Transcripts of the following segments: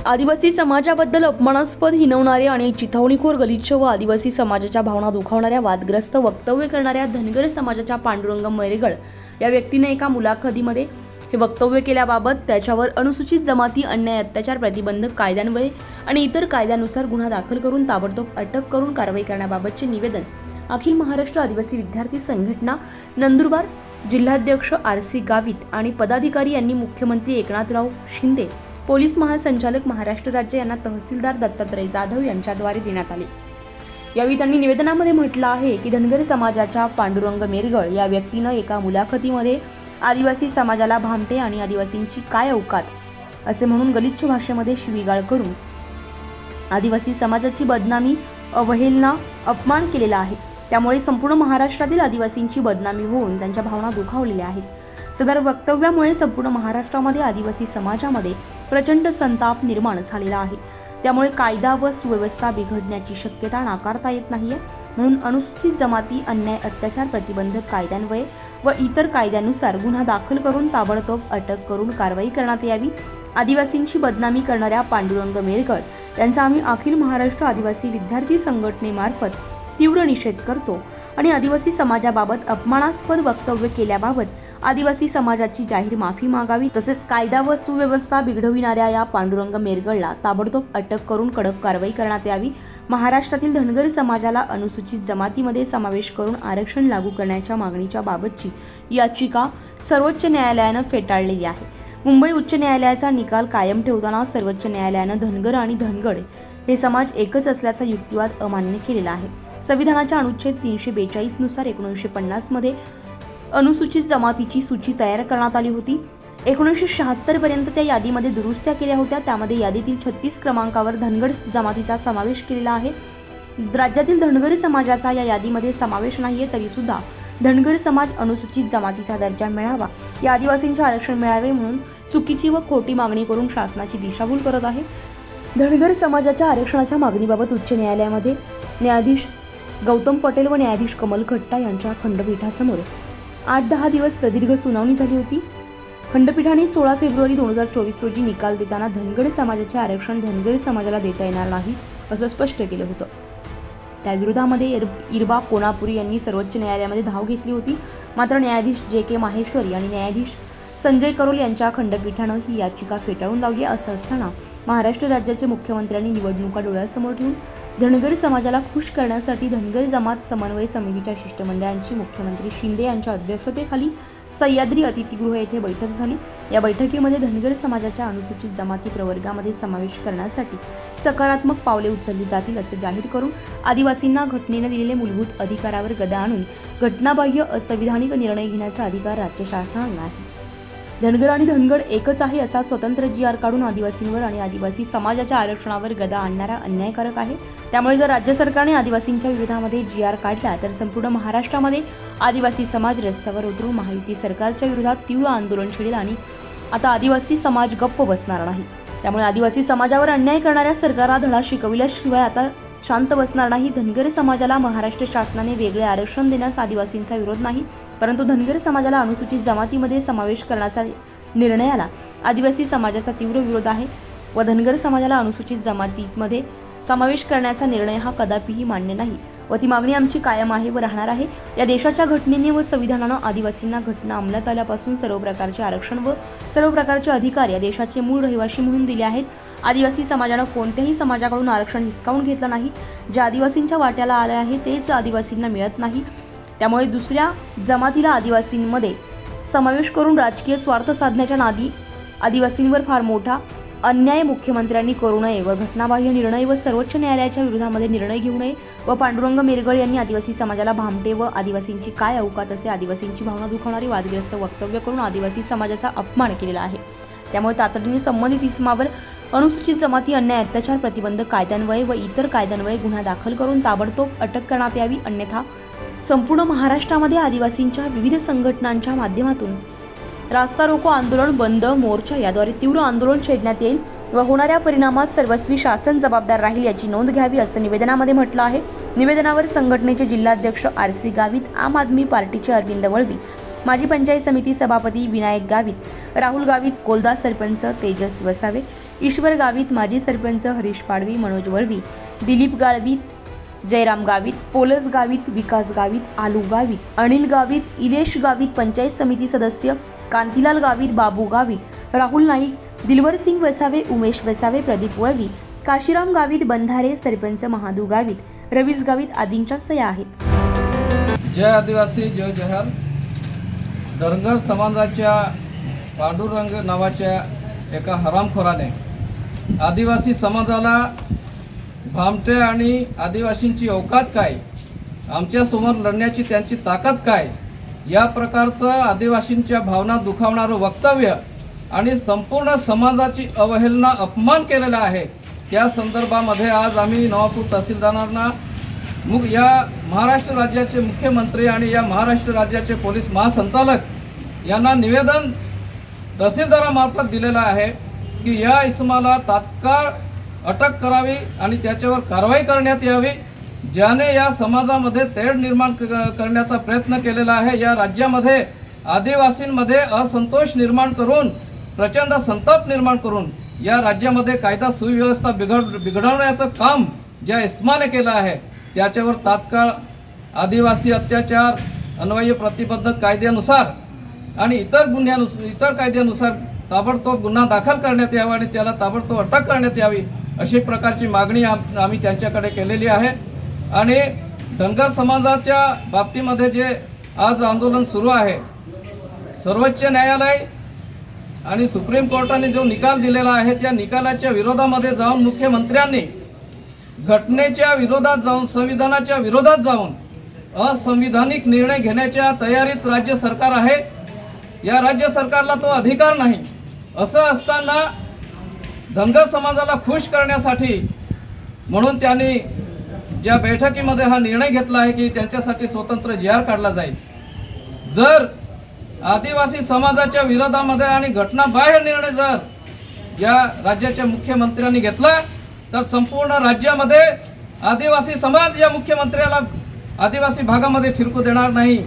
आदिवासी समाजाबद्दल अपमानास्पद हिनवणारे आणि चिथावणीखोर गलिच्छ व आदिवासी समाजाच्या भावना दुखावणाऱ्या वादग्रस्त वक्तव्य करणाऱ्या धनगर समाजाच्या पांडुरंग मैरेगड या व्यक्तीने एका मुलाखतीमध्ये हे वक्तव्य केल्याबाबत त्याच्यावर अनुसूचित जमाती अन्याय अत्याचार प्रतिबंधक कायद्यान्वये आणि इतर कायद्यानुसार गुन्हा दाखल करून ताबडतोब अटक करून कारवाई करण्याबाबतचे निवेदन अखिल महाराष्ट्र आदिवासी विद्यार्थी संघटना नंदुरबार जिल्हाध्यक्ष आर सी गावित आणि पदाधिकारी यांनी मुख्यमंत्री एकनाथराव शिंदे पोलीस महासंचालक महाराष्ट्र राज्य यांना तहसीलदार दत्तात्रय जाधव यांच्याद्वारे देण्यात आले. यावेळी त्यांनी निवेदनामध्ये म्हटलं आहे की धनगर समाजाच्या पांडुरंग मेरगळ या व्यक्तीनं एका मुलाखतीमध्ये आदिवासी समाजाला भामटे आणि आदिवासींची काय अवकात असे म्हणून गलिच्छ भाषेमध्ये शिवीगाळ करून आदिवासी समाजाची बदनामी अवहेलना अपमान केलेला आहे. त्यामुळे संपूर्ण महाराष्ट्रातील आदिवासींची बदनामी होऊन त्यांच्या भावना दुखावलेल्या आहेत. सदर वक्तव्यामुळे संपूर्ण महाराष्ट्रामध्ये आदिवासी समाजामध्ये प्रचंड संताप निर्माण झालेला आहे. त्यामुळे कायदा व सुव्यवस्था बिघडण्याची शक्यता नाकारता येत नाहीये. म्हणून अनुसूचित जमाती अन्याय अत्याचार प्रतिबंधक कायद्यान्वये व इतर कायद्यानुसार गुन्हा दाखल करून ताबडतोब अटक करून कारवाई करण्यात यावी. आदिवासींची बदनामी करणाऱ्या पांडुरंग मेरगळ यांचा आम्ही अखिल महाराष्ट्र आदिवासी विद्यार्थी संघटनेमार्फत तीव्र निषेध करतो आणि आदिवासी समाजाबाबत अपमानास्पद वक्तव्य केल्याबाबत आदिवासी समाजाची जाहीर माफी मागावी तसेच कायदा व सुव्यवस्था बिघडविणाऱ्या या पांडुरंग मेरगळला ताबडतोब अटक करून कडक कारवाई करण्यात यावी. महाराष्ट्रातील धनगर समाजाला अनुसूचित जमातीमध्ये समावेश करून आरक्षण लागू करण्याच्या मागणीच्या बाबतची याचिका सर्वोच्च न्यायालयानं फेटाळलेली आहे. मुंबई उच्च न्यायालयाचा निकाल कायम ठेवताना सर्वोच्च न्यायालयानं धनगर आणि धनगड हे समाज एकच असल्याचा युक्तिवाद अमान्य केलेला आहे. संविधानाच्या अनुच्छेद तीनशे बेचाळीसनुसार एकोणीसशे पन्नासमध्ये अनुसूचित जमातीची सूची तयार करण्यात आली होती. एकोणीसशे शहात्तरपर्यंत त्या यादीमध्ये दुरुस्त्या केल्या होत्या. त्यामध्ये यादीतील छत्तीस क्रमांकावर धनगर जमातीचा समावेश केलेला आहे. राज्यातील धनगर समाजाचा या यादीमध्ये समावेश नाहीये आहे तरीसुद्धा धनगर समाज अनुसूचित जमातीचा दर्जा मिळावा. या आदिवासींचे आरक्षण मिळावे म्हणून चुकीची व खोटी मागणी करून शासनाची दिशाभूल करत आहे. धनगर समाजाच्या आरक्षणाच्या मागणीबाबत उच्च न्यायालयामध्ये न्यायाधीश गौतम पटेल व न्यायाधीश कमल खट्टा यांच्या खंडपीठासमोर आठ दहा दिवस प्रदीर्घ सुनावणी झाली होती. खंडपीठाने सोळा फेब्रुवारी दोन हजार चोवीस रोजी निकाल देताना धनगर समाजाचे आरक्षण धनगर समाजाला देता येणार नाही असं स्पष्ट केलं होतं. त्याविरोधामध्ये इर इरबा कोणापुरी यांनी सर्वोच्च न्यायालयामध्ये धाव घेतली होती. मात्र न्यायाधीश जे के माहेश्वरी आणि न्यायाधीश संजय करोल यांच्या खंडपीठानं ही याचिका फेटाळून लावली असं असताना महाराष्ट्र राज्याचे मुख्यमंत्र्यांनी निवडणुका डोळ्यासमोर ठेवून धनगर समाजाला खुश करण्यासाठी धनगर जमात समन्वय समितीच्या शिष्टमंडळांची मुख्यमंत्री शिंदे यांच्या अध्यक्षतेखाली सह्याद्री अतिथीगृह येथे बैठक झाली. या बैठकीमध्ये धनगर समाजाच्या अनुसूचित जमाती प्रवर्गामध्ये समावेश करण्यासाठी सकारात्मक पावले उचलली जातील असे जाहीर करून आदिवासींना घटनेने दिलेले मूलभूत अधिकारावर गदा आणून घटनाबाह्य असंविधानिक निर्णय घेण्याचा अधिकार राज्य शासनाला आहे. धनगर आणि धनगड एकच आहे असा स्वतंत्र जी आर काढून आदिवासींवर आणि आदिवासी समाजाच्या आरक्षणावर गदा आणणारा अन्यायकारक आहे. त्यामुळे जर राज्य सरकारने आदिवासींच्या विरोधामध्ये जी आर काढला तर संपूर्ण महाराष्ट्रामध्ये आदिवासी समाज रस्त्यावर उतरून महायुती सरकारच्या विरोधात तीव्र आंदोलन छेडेल आणि आता आदिवासी समाज गप्प बसणार नाही. त्यामुळे आदिवासी समाजावर अन्याय करणाऱ्या सरकारला धडा शिकविल्याशिवाय आता शांत बसणार नाही. धनगर समाजाला महाराष्ट्र शासनाने वेगळे आरक्षण देण्यास आदिवासींचा विरोध नाही. परंतु धनगर समाजाला अनुसूचित जमातीमध्ये समावेश करण्याचा निर्णयाला आदिवासी समाजाचा तीव्र विरोध आहे व धनगर समाजाला अनुसूचित जमातीमध्ये समावेश करण्याचा निर्णय हा कदापिही मान्य नाही. व ती मागणी आमची कायम आहे व राहणार आहे. या देशाच्या घटनेने व संविधानानं आदिवासींना घटना अंमलात आल्यापासून सर्व प्रकारचे आरक्षण व सर्व प्रकारचे अधिकार या देशाचे मूळ रहिवासी म्हणून दिले आहेत. आदिवासी समाजानं कोणत्याही समाजाकडून आरक्षण हिसकावून घेतलं नाही. जे आदिवासींच्या वाट्याला आले आहे तेच आदिवासींना मिळत नाही. त्यामुळे दुसऱ्या जमातीला आदिवासींमध्ये समावेश करून राजकीय स्वार्थ साधण्याच्या नादी आदिवासींवर फार मोठा अन्याय मुख्यमंत्र्यांनी करू नये व घटनाबाह्य निर्णय व सर्वोच्च न्यायालयाच्या विरोधामध्ये निर्णय घेऊ नये व पांडुरंग मेरगळ यांनी आदिवासी समाजाला भामटे व आदिवासींची काय अवकात असे आदिवासींची भावना दुखवणारी वादग्रस्त वक्तव्य करून आदिवासी समाजाचा अपमान केलेला आहे. त्यामुळे तातडीने संबंधित इसमावर अनुसूचित जमाती अन्याय अत्याचार प्रतिबंधक कायद्यान्वये व इतर कायद्यान्वये गुन्हा दाखल करून ताबडतोब अटक करण्यात यावी अन्यथा संपूर्ण महाराष्ट्रामध्ये आदिवासींच्या विविध संघटनांच्या माध्यमातून रास्ता रोको आंदोलन बंद मोर्चा याद्वारे तीव्र आंदोलन छेडण्यात येईल व होणाऱ्या परिणामात सर्वस्वी शासन जबाबदार राहील याची नोंद घ्यावी असं निवेदनामध्ये म्हटलं आहे. निवेदनावर संघटनेचे जिल्हाध्यक्ष आर सी गावित आम आदमी पार्टीचे अरविंद वळवी माजी पंचायत समिती सभापती विनायक गावित राहुल गावित कोलदा सरपंच तेजस वसावे ईश्वर गावित माजी सरपंच हरीश पाडवी मनोज वळवी दिलीप गाळवीत जयराम गावित पोलस गावित विकास गावित आलू गावित अनिल गावित इलेश गावित पंचायत समिती सदस्य कांतीलाल गावित बाबू गावित राहुल नाईक दिलवर सिंग वसावे उमेश वसावे प्रदीप वळवी काशीराम गावित बंधारे सरपंच महादू गावित रवीस गावित आदींच्या सया आहेत. जय आदिवासी जय जहर. धनगर समाजाच्या पांडुरंग नावाच्या एका हरामखोराने आदिवासी समाजाला भामटे आणि आदिवासींची अवकात काय? आमच्यासमोर लढण्याची त्यांची ताकद काय? या प्रकारचं आदिवासींच्या भावना दुखावणारं वक्तव्य आणि संपूर्ण समाजाची अवहेलना अपमान केलेला आहे त्या संदर्भामध्ये आज आम्ही नवापूर तहसीलदारांना मु या महाराष्ट्र राज्याचे मुख्यमंत्री आणि या महाराष्ट्र राज्याचे पोलीस महासंचालक यांना निवेदन तहसीलदारामार्फत दिलेलं आहे की या इसमाला तात्काळ अटक करावी आणि त्याच्यावर कारवाई करण्यात यावी. ज्याने या समाजामध्ये तेढ निर्माण क- करण्याचा प्रयत्न केलेला आहे या राज्यामध्ये आदिवासींमध्ये असंतोष निर्माण करून प्रचंड संताप निर्माण करून या राज्यामध्ये कायदा सुव्यवस्था बिघड बिघडवण्याचं काम ज्या इस्माने केलं आहे त्याच्यावर तात्काळ आदिवासी अत्याचार अन्वय प्रतिबंधक कायद्यानुसार आणि इतर गुन्ह्यानुस इतर कायद्यानुसार ताबडतोब गुन्हा दाखल करण्यात यावा आणि त्याला ताबडतोब अटक करण्यात यावी अशी प्रकारची मागणी आम- आम्ही त्यांच्याकडे केलेली आहे. आणि धनगर समाजाच्या बाबतीमध्ये जे आज आंदोलन सुरू आहे सर्वोच्च न्यायालय आणि सुप्रीम कोर्टाने जो निकाल दिलेला आहे त्या निकालाच्या विरोधामध्ये जाऊन मुख्यमंत्र्यांनी घटनेच्या विरोधात जाऊन संविधानाच्या विरोधात जाऊन असंविधानिक निर्णय घेण्याच्या तयारीत राज्य सरकार आहे. या राज्य सरकारला तो अधिकार नाही. असं असताना धनगर समाजाला खुश करण्यासाठी म्हणून त्यांनी ज्या बैठकीमध्ये हा निर्णय घेतला आहे की त्यांच्यासाठी स्वतंत्र जी आर काढला जाईल. जर आदिवासी समाजाच्या विरोधामध्ये आणि घटनाबाह्य निर्णय जर या राज्याच्या मुख्यमंत्र्यांनी घेतला तर संपूर्ण राज्यामध्ये आदिवासी समाज या मुख्यमंत्र्याला आदिवासी भागामध्ये फिरकू देणार नाही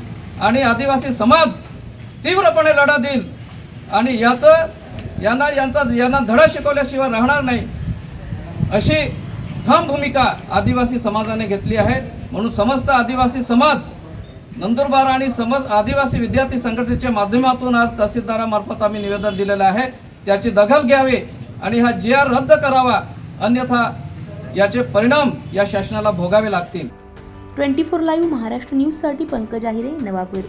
आणि आदिवासी समाज तीव्रपणे लढा देईल. आणि याचं यांना यांचा यांना धडा शिकवल्याशिवाय राहणार नाही. अशी ठाम भूमिका आदिवासी समाजाने घेतली आहे. म्हणून समस्त आदिवासी समाज नंदुरबार आणि समज आदिवासी विद्यार्थी संघटनेच्या माध्यमातून आज तहसीलदारामार्फत आम्ही निवेदन दिलेलं आहे. त्याची दखल घ्यावी आणि हा जी आर रद्द करावा अन्यथा याचे परिणाम या शासनाला भोगावे लागतील. ट्वेंटी फोर लाईव्ह महाराष्ट्र न्यूजसाठी पंकज आहिरे नवापूर.